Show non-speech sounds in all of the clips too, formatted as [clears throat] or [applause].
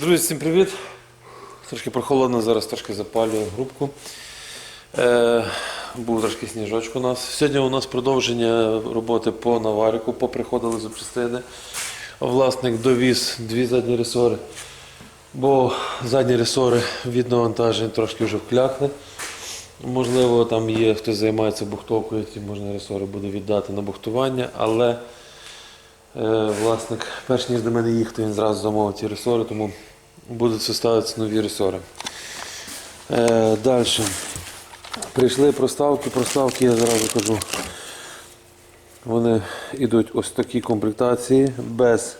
Друзі, всім привіт! Трошки прохолодно, зараз трошки запалюю грубку. Е, був трошки сніжочок у нас. Сьогодні у нас продовження роботи по наваріку, поприходили запчастини. Власник довіз дві задні ресори, бо задні ресори від навантажень трошки вже вклякли. Можливо, там є хтось займається бухтовкою, ті можна ресори буде віддати на бухтування, але власник, перш ніж до мене їхати, він зразу замовив ті ресори, тому будуть ставитися нові ресори. Е, Далі. Прийшли проставки. Проставки, я зразу кажу. Вони йдуть ось в такій комплектації без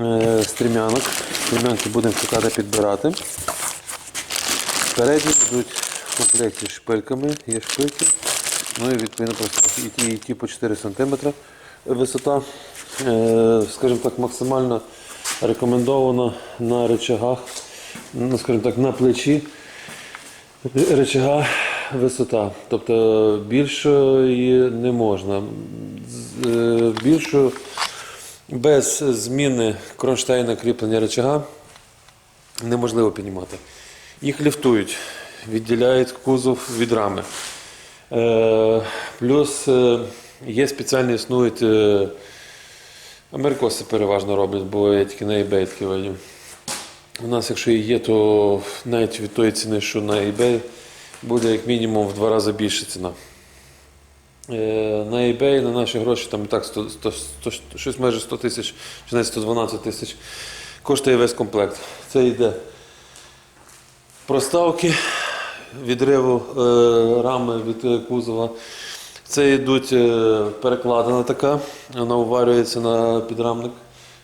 е, стрімянок. Стрімянки будемо шукати підбирати. Передні йдуть в комплекті з шпильками, є шпильки. Ну і відповідно проставки. І ті, і ті по 4 см висота. Е, скажімо так, максимально рекомендовано на речагах, ну, скажімо так, на плечі речага висота. Тобто більшої не можна. Е, Більшу без зміни кронштейна кріплення речага неможливо піднімати. Їх ліфтують, відділяють кузов від рами. Е, Плюс є спеціальні існують. Америкоси переважно роблять, бо я тільки на eBay такі. У нас, якщо і є, то навіть від тої ціни, що на eBay, буде як мінімум в два рази більша ціна. Е, На eBay на наші гроші там так 100, 100, 100, щось майже 100 тисяч, чи навіть 112 тисяч коштує весь комплект. Це йде проставки, відриву е, рами від е, кузова. Це йдуть е, перекладина така, вона уварюється на підрамник.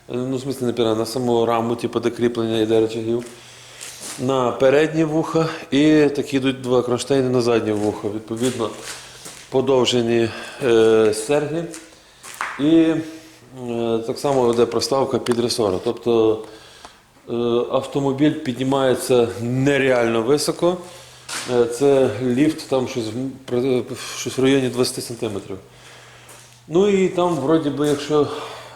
Е, Ну, в смысле не підрамник, на саму раму, типу, де йде речагів. На передні вуха і такі йдуть два кронштейни на заднє вухо. Відповідно, подовжені е, серги. І е, так само йде проставка під ресори. Тобто е, автомобіль піднімається нереально високо. Е, Це ліфт там щось, щось в районі 20 см. Ну і там, вроді би, якщо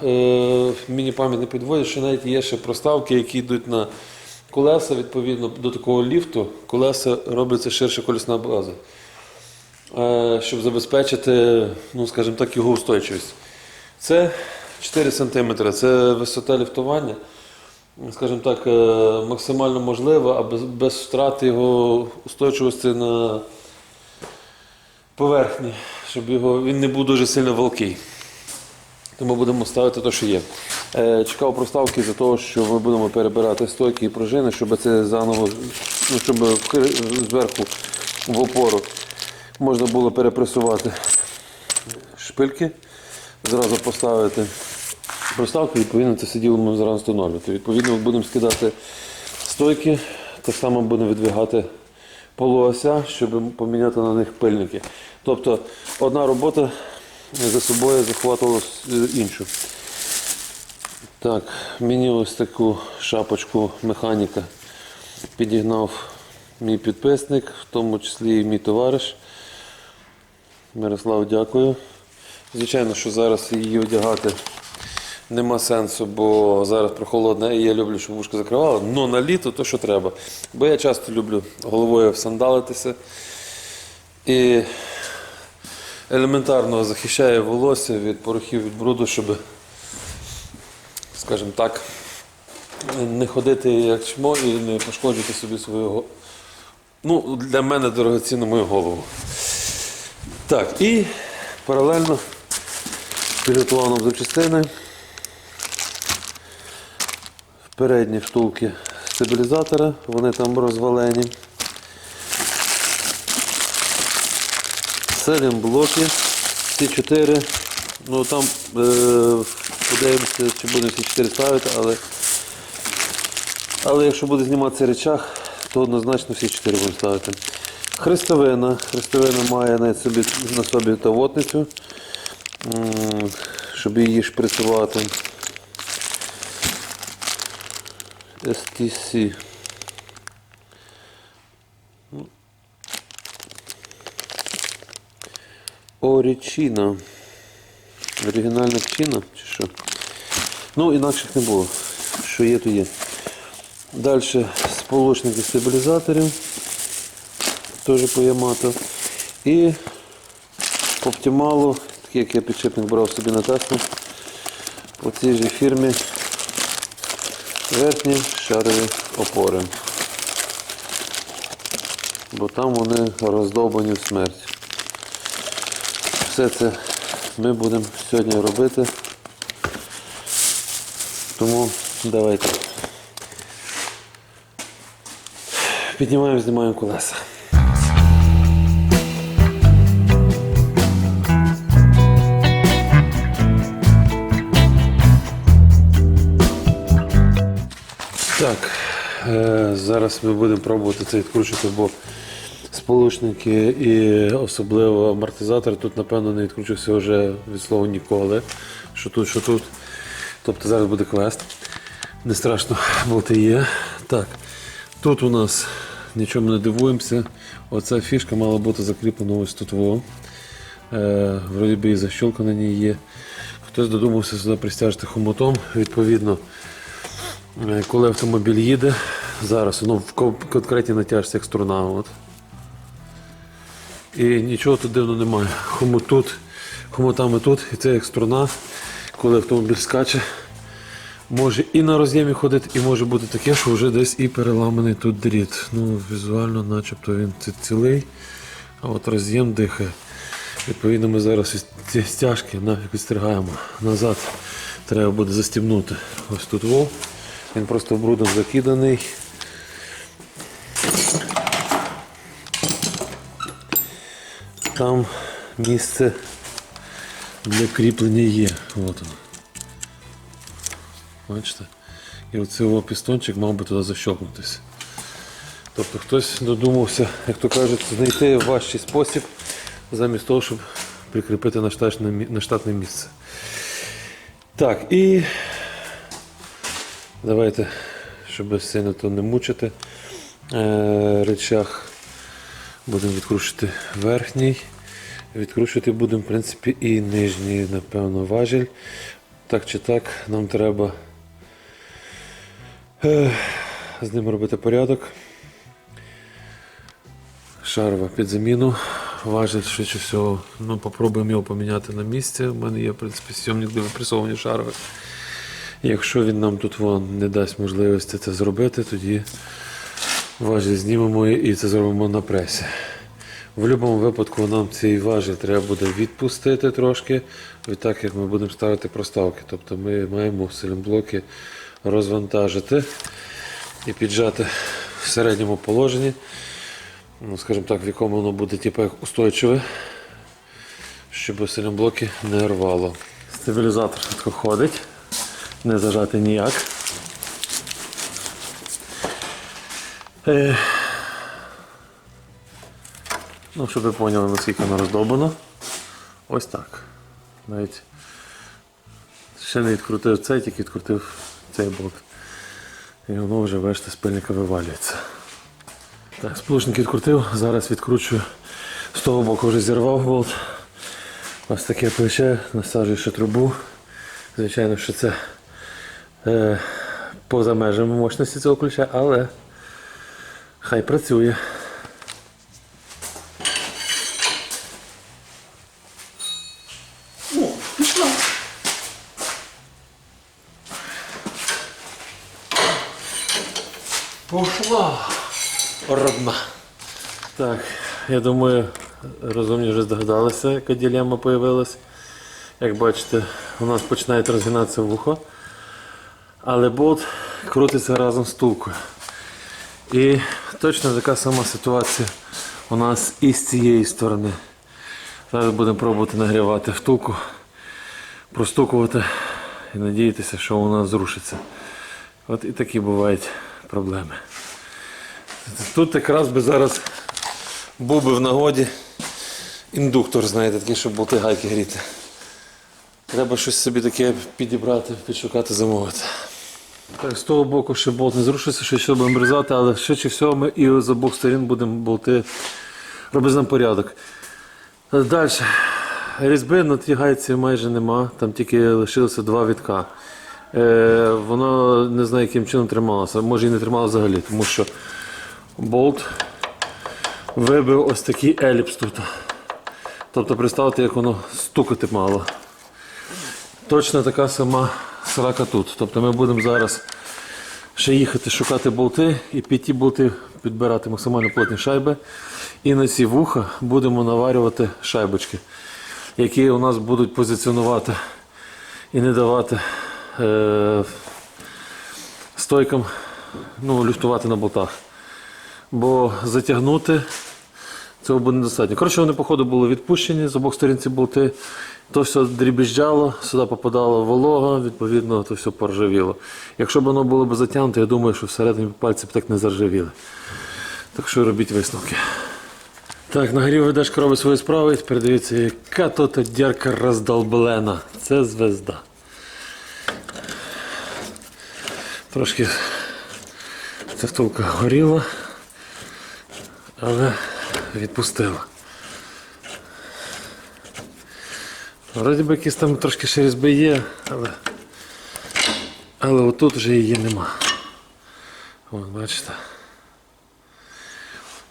е, мені пам'ять не підводить, що навіть є ще проставки, які йдуть на колеса, відповідно до такого ліфту, колеса робляться ширше колісна база, е, щоб забезпечити, ну, скажімо так, його устойчивість. Це 4 см, це висота ліфтування. Скажімо так, е, максимально можливо, а без, без втрати його устойчивості на поверхні, щоб його, він не був дуже сильно валкий. Тому будемо ставити те, що є. Е, чекав проставки за того, що ми будемо перебирати стойки і пружини, щоб це заново, ну, щоб зверху в опору можна було перепресувати шпильки, зразу поставити проставки, відповідно, це сиділо ми зразу встановлювати. Відповідно, будемо скидати стойки, так само будемо відвигати полуося, щоб поміняти на них пильники. Тобто одна робота за собою захватувала е, іншу. Так, мені ось таку шапочку механіка підігнав мій підписник, в тому числі і мій товариш. Мирослав, дякую. Звичайно, що зараз її одягати нема сенсу, бо зараз прохолодно і я люблю, щоб вушка закривала, але на літо то, що треба. Бо я часто люблю головою всандалитися і елементарно захищає волосся від порохів, від бруду, щоб, скажімо так, не ходити як чмо і не пошкоджувати собі свою го- ну, для мене дорогоцінну мою голову. Так, і паралельно підготував нам запчастини. Передні втулки стабілізатора, вони там розвалені. Селім блоки, всі чотири. Ну там е, подивимося, чи будемо всі чотири ставити, але, але якщо буде зніматися речах, то однозначно всі чотири будемо ставити. Хрестовина. Хрестовина має на собі, на собі тавотницю, щоб її шприцювати. STC. Орічіна. Оригінальна пчина чи що? Ну, інакших не було. Що є, то є. Далі сполучники стабілізаторів. Теж по Ямато. І по оптималу, такий як я підшипник брав собі на Теслу, по цій же фірмі верхні шарові опори. Бо там вони роздовбані в смерть. Все це ми будемо сьогодні робити. Тому давайте. Піднімаємо, знімаємо колеса. Так, е, зараз ми будемо пробувати це відкручувати, бо сполучники і особливо амортизатор тут, напевно, не відкручився вже від слова ніколи. Що тут, що тут. Тобто зараз буде квест. Не страшно, болти є. Так, тут у нас нічому не дивуємося. Оця фішка мала бути закріплена ось тут. Во. Е, вроді би і защілка на ній є. Хтось додумався сюди пристяжити хомутом. Відповідно, Коли автомобіль їде, зараз воно в конкретній натяжці як струна. От. І нічого тут дивно немає. Хомут тут, хомутами тут, і це як струна, коли автомобіль скаче. Може і на роз'ємі ходити, і може бути таке, що вже десь і переламаний тут дріт. Ну, візуально, начебто він цілий, а от роз'єм дихає. Відповідно, ми зараз ці стяжки відстригаємо. Назад треба буде застібнути. Ось тут вол. Він просто брудом закиданий. Там місце для кріплення є. От воно. Бачите? І оцей його пістончик мав би туди защокнутися. Тобто хтось додумався, як то кажуть, знайти важчий спосіб, замість того, щоб прикріпити на штатне місце. Так, і давайте, щоб сильно то не мучити. Е, речах будемо відкручувати верхній. Відкручувати будемо, в принципі, і нижній, напевно, важіль. Так чи так, нам треба е, з ним робити порядок. Шарова під заміну. Важить швидше всього. Ну, попробуємо його поміняти на місці. У мене є, в принципі, сьомник, де випресовані шарови. Якщо він нам тут вон, не дасть можливості це зробити, тоді важіль знімемо і це зробимо на пресі. В будь-якому випадку нам цей важіль треба буде відпустити трошки, відтак як ми будемо ставити проставки. Тобто ми маємо силімблоки розвантажити і піджати в середньому положенні. Ну, скажімо так, в якому воно буде типу, як устойчиве, щоб силімблоки не рвало. Стабілізатор швидко ходить, не зажати ніяк. Е, Ну, щоб ви поняли, наскільки воно роздобано. Ось так. Навіть ще не відкрутив цей, тільки відкрутив цей болт. І воно вже бачите, з вивалюється. Так, сполучник відкрутив, зараз відкручую. З того боку вже зірвав болт. Ось таке плече, насаджую ще трубу. Звичайно, що це е, поза межами мощності цього ключа, але хай працює. О. Пошла родна. Так, я думаю, розумні вже здогадалися, яка ділема появилась. Як бачите, у нас починає розгинатися вухо, але болт крутиться разом з тулкою. І точно така сама ситуація у нас і з цієї сторони. Зараз будемо пробувати нагрівати втулку, простукувати і надіятися, що вона зрушиться. От і такі бувають проблеми. Тут якраз би зараз був би в нагоді індуктор, знаєте, такий, щоб болти гайки гріти. Треба щось собі таке підібрати, підшукати, замовити. Так, з того боку ще болт не зрушиться, ще ще будемо різати, але швидше всього ми і з обох сторін будемо болти робити нам порядок. Далі. Різьби на тій гайці майже нема, там тільки лишилося два вітка. е, воно не знаю, яким чином трималося. Може і не тримало взагалі, тому що болт вибив ось такий еліпс тут. Тобто представте, як воно стукати мало. Точно така сама срака тут. Тобто ми будемо зараз ще їхати шукати болти і під ті болти підбирати максимально плотні шайби. І на ці вуха будемо наварювати шайбочки, які у нас будуть позиціонувати і не давати е, стойкам ну, люфтувати на болтах. Бо затягнути цього буде недостатньо. Коротше, вони, походу, були відпущені з обох сторін ці болти. То все дрібіжджало, сюди попадала волога, відповідно, то все поржавіло. Якщо б воно було б затягнуто, я думаю, що всередині пальці б так не заржавіли. Так що робіть висновки. Так, нагрів ведешка робить свої справи, і тепер дивіться, яка тут дірка роздолблена. Це звезда. Трошки ця горіла, але відпустила. Вроді би якісь там трошки ще різьби є, але, але отут вже її нема. От, бачите.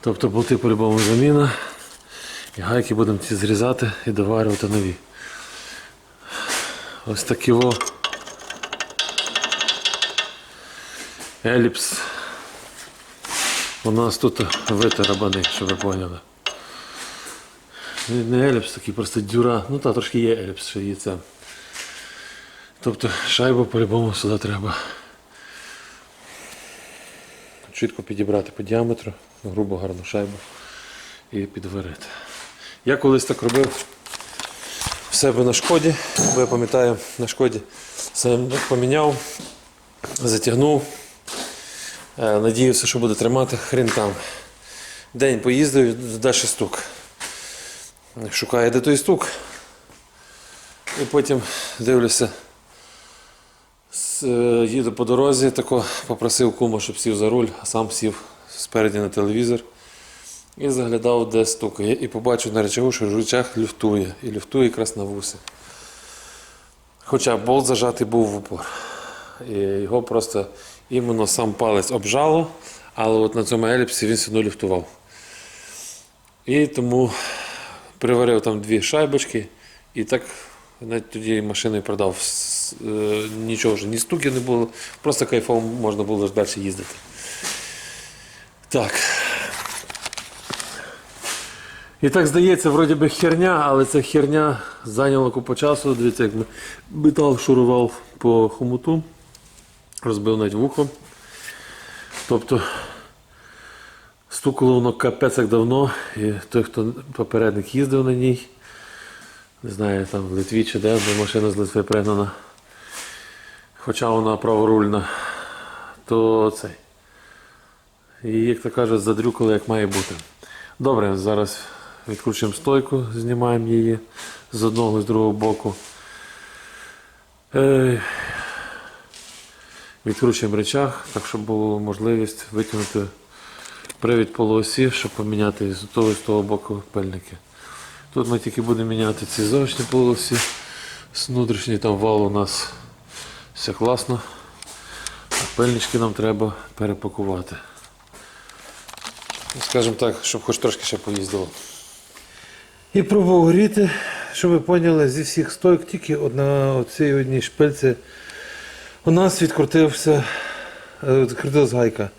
Тобто болти по-любому заміна. І гайки будемо ці зрізати і доварювати нові. Ось такі во. Еліпс. У нас тут витарабаний, щоб ви поняли. Не- еліпс, такий просто дюра. Ну так, трошки є еліпс, що є це. Тобто шайбу по-любому сюди треба чітко підібрати по діаметру, грубо гарну шайбу і підварити. Я колись так робив в себе на шкоді, бо я пам'ятаю, на шкоді сам поміняв, затягнув, е, надіявся, що буде тримати хрін там. День поїздив, далі стук. Шукаю, де той стук. І потім дивлюся, е, їду по дорозі, тако попросив кума, щоб сів за руль, а сам сів спереді на телевізор. І заглядав, де стукає. І побачив на речагу, що ручах люфтує. І люфтує якраз на вуси. Хоча болт зажатий був в упор. І його просто іменно сам палець обжало, але от на цьому еліпсі він все одно люфтував. І тому приварив там дві шайбочки і так навіть тоді машиною продав. Е, Нічого вже, ні стуків не було, просто кайфово можна було ж далі їздити. Так. І так здається, вроді би херня, але ця херня зайняла купу часу. Дивіться, як метал шурував по хомуту, розбив навіть вухо. Тобто стукало воно капець як давно, і той, хто попередник їздив на ній, не знаю, там в Литві чи де, бо машина з Литви пригнана, хоча вона праворульна, то цей. І, як то кажуть, задрюкали, як має бути. Добре, зараз відкручуємо стойку, знімаємо її з одного і з другого боку. Відкручуємо речах, так щоб була можливість витягнути привід полуосі, щоб поміняти з того і з того боку пильники. Тут ми тільки будемо міняти ці зовнішні полуосі. З внутрішній там вал у нас все класно. А пильнички нам треба перепакувати. Скажімо так, щоб хоч трошки ще поїздило. І пробував горіти, щоб ви поняли, зі всіх стойок тільки одна оцій одній шпильці у нас відкрутився, е, відкрутилась гайка.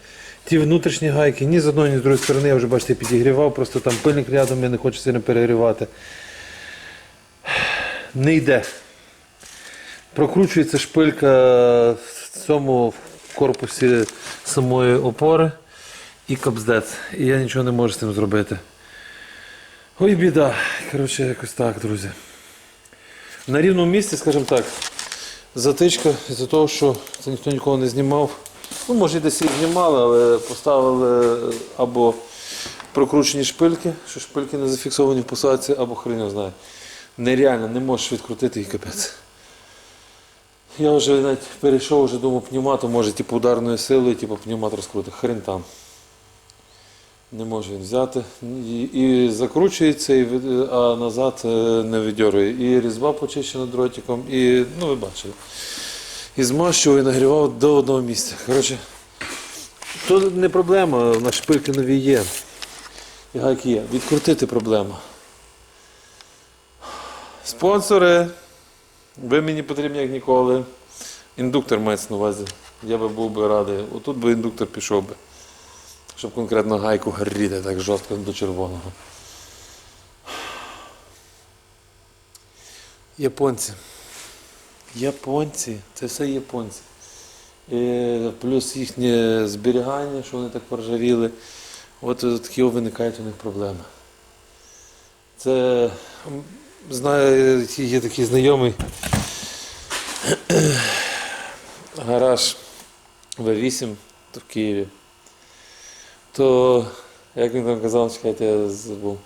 Ті внутрішні гайки ні з одної, ні з другої сторони, я вже бачите, підігрівав, просто там пильник рядом, я не хочу сильно перегрівати. Не йде. Прокручується шпилька в цьому корпусі самої опори і кобздець. І я нічого не можу з цим зробити. Ой, біда. Коротше, якось так, друзі. На рівному місці, скажімо так, затичка з-за того, що це ніхто нікого не знімав. Ну, може, і десь їх знімали, але поставили або прокручені шпильки, що шпильки не зафіксовані в посадці, або хрен його знає. Нереально, не можеш відкрутити їх капець. Я вже навіть перейшов, вже думав, пневмату може, типу ударною силою, типу пневмат розкрути. Хрен там. Не може він взяти. І, і закручується, і, а назад е, не віддьорує. І різьба почищена дротиком, і ну ви бачили. і змащував і нагрівав до одного місця. Коротше, То не проблема, на шпильки нові є. і гайки є. Відкрутити проблема. Спонсори, ви мені потрібні як ніколи. Індуктор мається на увазі. Я би був би радий. Отут би індуктор пішов би. Щоб конкретно гайку гріти так жорстко до червоного. Японці. Японці. Це все японці. І плюс їхнє зберігання, що вони так поржавіли. От е, такі виникають у них проблеми. Це знаю, є такий знайомий [clears throat] гараж В8 в Києві. То, як він там казав, чекайте, я забув.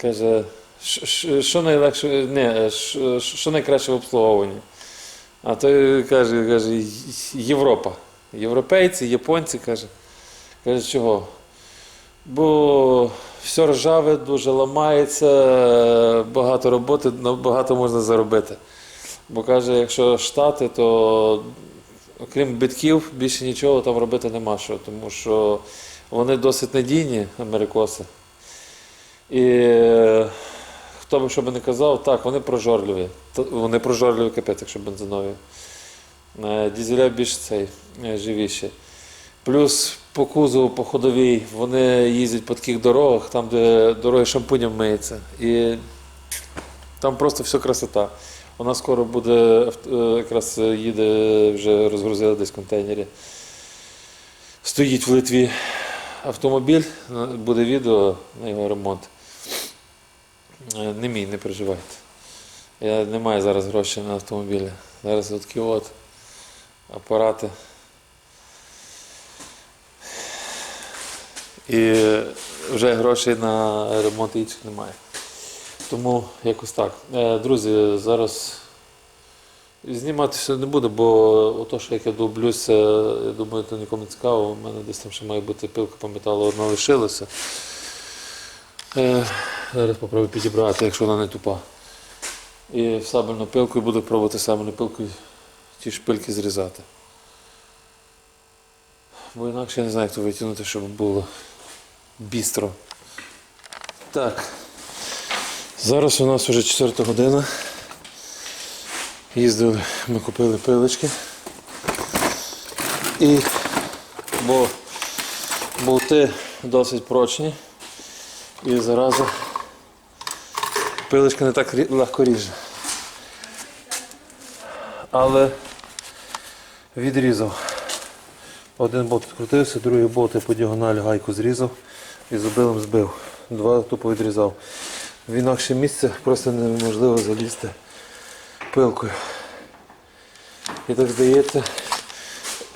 Каже, «Ш- ш- що найлегше, не, що найкраще в обслуговуванні. А той каже, каже, Європа. Європейці, японці каже. Каже, чого? Бо все ржаве, дуже ламається, багато роботи, ну, багато можна заробити. Бо каже, якщо штати, то окрім битків більше нічого там робити нема що, тому що вони досить надійні, америкоси. І е, хто би що би не казав, так, вони прожорливі. Вони прожорливі капець, якщо бензинові. Е, Дізеля більш цей е, живіші. Плюс по кузову, по ходовій, вони їздять по таких дорогах, там, де дороги шампунем миються. І там просто все красота. Нас скоро буде, якраз їде, вже розгрузили десь в контейнері. Стоїть в Литві автомобіль, е, буде відео на його ремонт. Е, Не мій, не переживайте. Я не маю зараз грошей на автомобілі. Зараз от апарати. І вже грошей на ремонт інших немає. Тому якось так. Е, Друзі, зараз зніматися не буду, бо то, що як я дублюся, я думаю, то нікому не цікаво. У мене десь там ще має бути пилка по металу одна лишилася. Е, Зараз попробую підібрати, якщо вона не тупа. І сабельну пилкою буду пробувати сабельною пилкою ті шпильки зрізати. Бо інакше я не знаю, як то витягнути, щоб було бістро. Так. Зараз у нас вже 4 година. Їздили, ми купили пилочки. І бо болти досить прочні. І зараза пилочка не так легко ріже. Але відрізав. Один болт відкрутився, другий болт я по діагоналі гайку зрізав і зубилом збив. Два тупо відрізав. В інакше місце просто неможливо залізти пилкою. І так здається,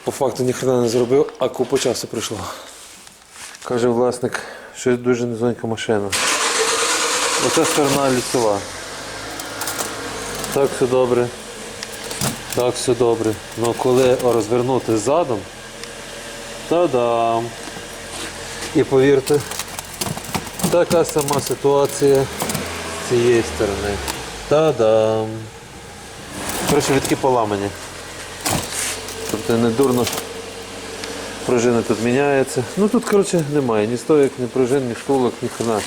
по факту ніхрена не зробив, а купа часу пройшло. Каже власник, що дуже низонька машина. Оце сторона лісова. Так все добре. Так все добре. Ну коли розвернути задом, та-дам! І повірте, така сама ситуація з цієї сторони. Та-дам! Коротше, відки поламані. Тобто не дурно пружини тут міняються. Ну тут коротше немає ні стоїк, ні пружин, ні школок, ні хрена.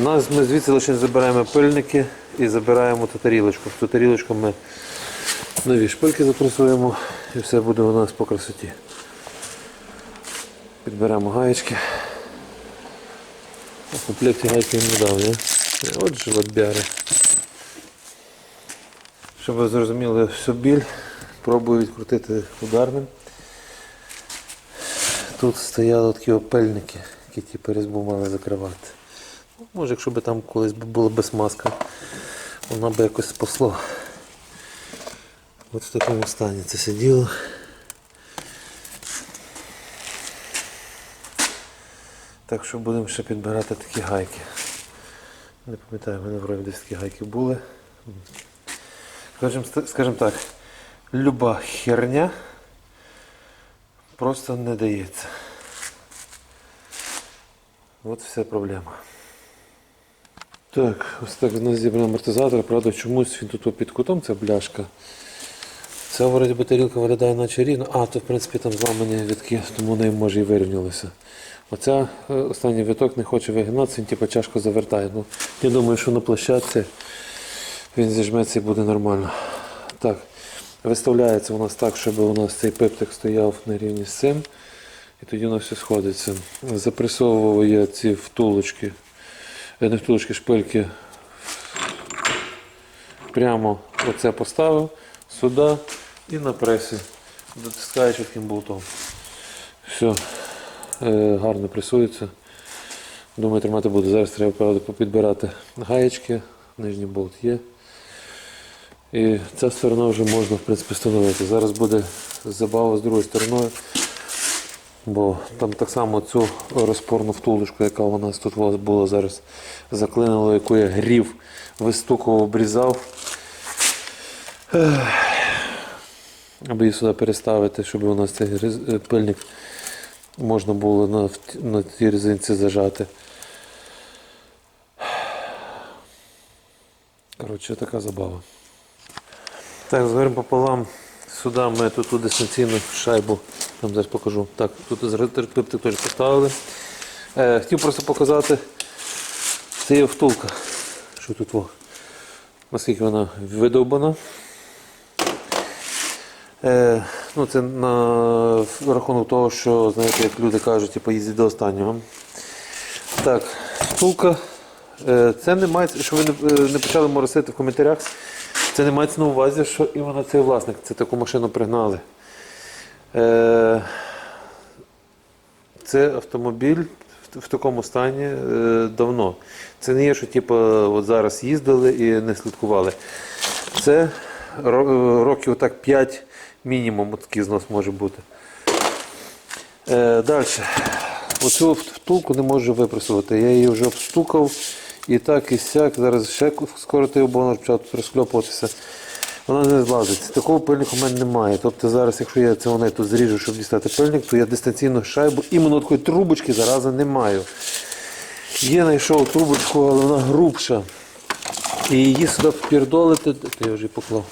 У нас ми звідси лише забираємо пильники і забираємо ту тарілочку. В ту тарілочку ми нові шпильки запресуємо і все буде у нас по красоті. Підберемо гаєчки. В комплекті гайки їм не дав, ні? От же лобяри. Щоб ви зрозуміли всю біль, пробую відкрутити ударним. Тут стояли такі опельники, які ті різьбу мали закривати. Ну, Може, якщо б там колись б було без маска, вона б якось спасло. От в такому стані це сиділо. Так що будемо ще підбирати такі гайки. Не пам'ятаю, в мене вроді десь такі гайки були. Скажем, скажем так, люба херня просто не дається. От вся проблема. Так, ось так в нас зібраний амортизатор, правда, чомусь він тут під кутом, ця бляшка. Ця вроді би тарілка виглядає наче рівно. А, то в принципі там зламані вітки, тому вони може і вирівнялися. Оця е, останній виток не хоче вигинатися, він типу чашку завертає. Ну, я думаю, що на площадці він зіжметься і буде нормально. Так, виставляється у нас так, щоб у нас цей пиптик стояв на рівні з цим. І тоді воно все сходиться. Запресовує ці втулочки, е, не втулочки, шпильки прямо оце поставив сюди і на пресі. Дотискаєш таким болтом. Все, е, гарно пресується. Думаю, тримати буде. Зараз треба правда попідбирати гаєчки, нижній болт є. І ця сторона вже можна в принципі встановити. Зараз буде забава з другою стороною. Бо там так само цю розпорну втулочку, яка у нас тут була зараз заклинила, яку я грів, вистукував, обрізав. Аби її сюди переставити, щоб у нас цей е, пильник можна було на, на тій резинці зажати. Коротше, така забава. Так, згорем пополам. Сюди ми тут ту дистанційну шайбу, там зараз покажу. Так, тут пиптик теж поставили. Е, хотів просто показати, це втулка. Що тут во? Наскільки вона видовбана. Е, ну, це на рахунок того, що, знаєте, як люди кажуть, типу, їздіть до останнього. Так, втулка. Е, це не мається, що ви е, не почали моросити в коментарях. Це не мається на увазі, що іменно цей власник, це таку машину пригнали. Е, це автомобіль в, такому стані е, давно. Це не є, що типу, от зараз їздили і не слідкували. Це ро- років так 5 мінімум такий знос може бути. Е, далі. Оцю втулку не можу випресувати. Я її вже обстукав і так, і сяк. Зараз ще скоротив, бо вона тут розкльопуватися. Вона не злазить. Такого пильника в мене немає. Тобто зараз, якщо я це вони тут зріжу, щоб дістати пильник, то я дистанційну шайбу, іменно такої трубочки зарази не маю. Є знайшов трубочку, але вона грубша. І її сюди впірдолити, то я вже поклав.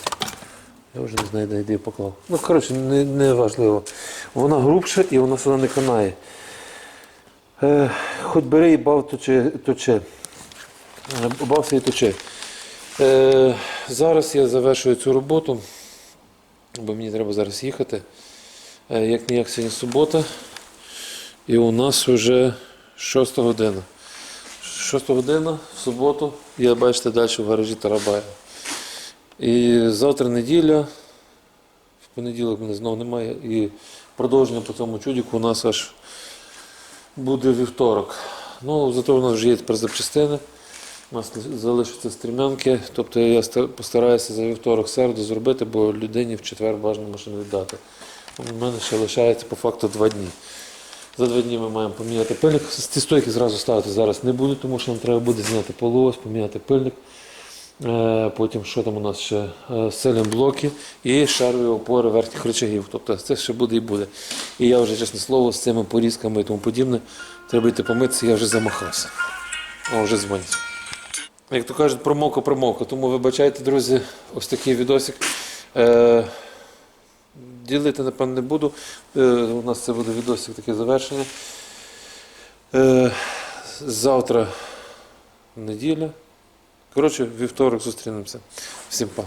Я вже не знаю, де її поклав. Ну, коротше, не, не важливо. Вона грубша і вона сюди не канає. Е, хоч бери і бав точи. Бався і точи. Е, зараз я завершую цю роботу, бо мені треба зараз їхати. Е, як ніяк сьогодні субота. І у нас вже 6 година. 6 година в суботу. Я бачите далі в гаражі Тарабая. І завтра неділя, в понеділок мене знову немає. І продовження по цьому чудіку у нас аж буде вівторок. Ну, зато у нас вже є тепер запчастини. У нас залишаться стрімянки. Тобто я постараюся за вівторок середу зробити, бо людині в четвер бажано машину віддати. У мене ще лишається по факту два дні. За два дні ми маємо поміняти пильник. Ці стойки зразу ставити зараз не буду, тому що нам треба буде зняти полуось, поміняти пильник. Е, Потім що там у нас ще? Е, блоки і шарові опори верхніх речагів. Тобто це ще буде і буде. І я вже, чесне слово, з цими порізками і тому подібне, треба йти помитися, я вже замахався. О, вже дзвонять. Як то кажуть, промоко-промовка. Тому вибачайте, друзі, ось такий відосик. Е, Ділити, напевно, не буду. Е, у нас це буде відосик таке завершення. Е, завтра неділя. Коротше, вівторок зустрінемося. Всім па.